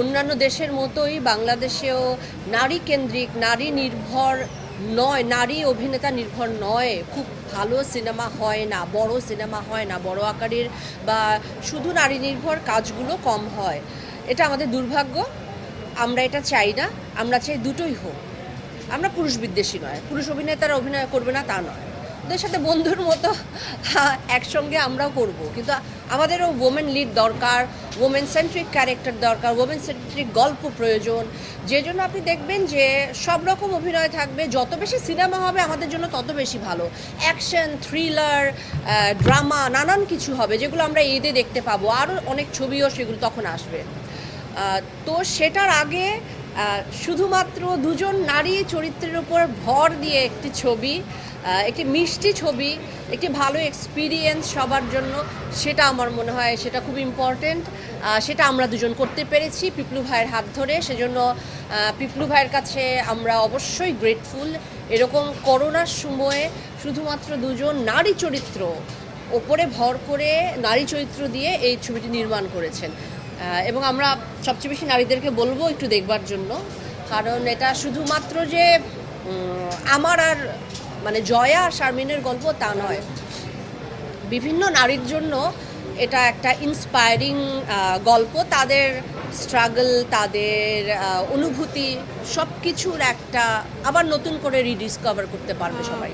অন্যান্য দেশের মতোই বাংলাদেশেও নারী কেন্দ্রিক, নারী নির্ভর নয়, নারী অভিনেতা নির্ভর নয়। খুব ভালো সিনেমা হয় না, বড় সিনেমা হয় না, বড় আকারের বা শুধু নারী নির্ভর কাজগুলো কম হয়। এটা আমাদের দুর্ভাগ্য। আমরা এটা চাই না, আমরা চাই দুটোই হোক। আমরা পুরুষ বিদ্বেষী নয়, পুরুষ অভিনেতারা অভিনয় করবে না তা নয়। ওদের সাথে বন্ধুর মতো একসঙ্গে আমরাও করব। কিন্তু আমাদেরও ওমেন লিড দরকার ওমেন সেন্ট্রিক ক্যারেক্টার দরকার ওমেন সেন্ট্রিক গল্প প্রয়োজন। যে জন্য আপনি দেখবেন যে সব রকম অভিনয় থাকবে, যত বেশি সিনেমা হবে আমাদের জন্য তত বেশি ভালো। অ্যাকশন থ্রিলার ড্রামা নানান কিছু হবে, যেগুলো আমরা ঈদে দেখতে পাবো। আরও অনেক ছবিও সেগুলো তখন আসবে। তো সেটার আগে শুধুমাত্র দুজন নারী চরিত্রের উপর ভর দিয়ে একটি ছবি একটি মিষ্টি ছবি, একটি ভালো এক্সপিরিয়েন্স সবার জন্য, সেটা আমার মনে হয় সেটা খুব ইম্পর্টেন্ট সেটা আমরা দুজন করতে পেরেছি পিপলু ভাইয়ের হাত ধরে। সেজন্য পিপলু ভাইয়ের কাছে আমরা অবশ্যই গ্রেটফুল এরকম করোনার সময়ে শুধুমাত্র দুজন নারী চরিত্র ওপরে ভর করে নারী চরিত্র দিয়ে এই ছবিটি নির্মাণ করেছেন। এবং আমরা সবচেয়ে বেশি নারীদেরকে বলব একটু দেখবার জন্য। কারণ এটা শুধুমাত্র যে আমার আর মানে জয়া আর শারমিনের গল্প তা নয়। বিভিন্ন নারীর জন্য এটা একটা ইন্সপায়ারিং গল্প। তাদের স্ট্রাগল তাদের অনুভূতি সব কিছুর একটা আবার নতুন করে রিডিসকভার করতে পারবে সবাই।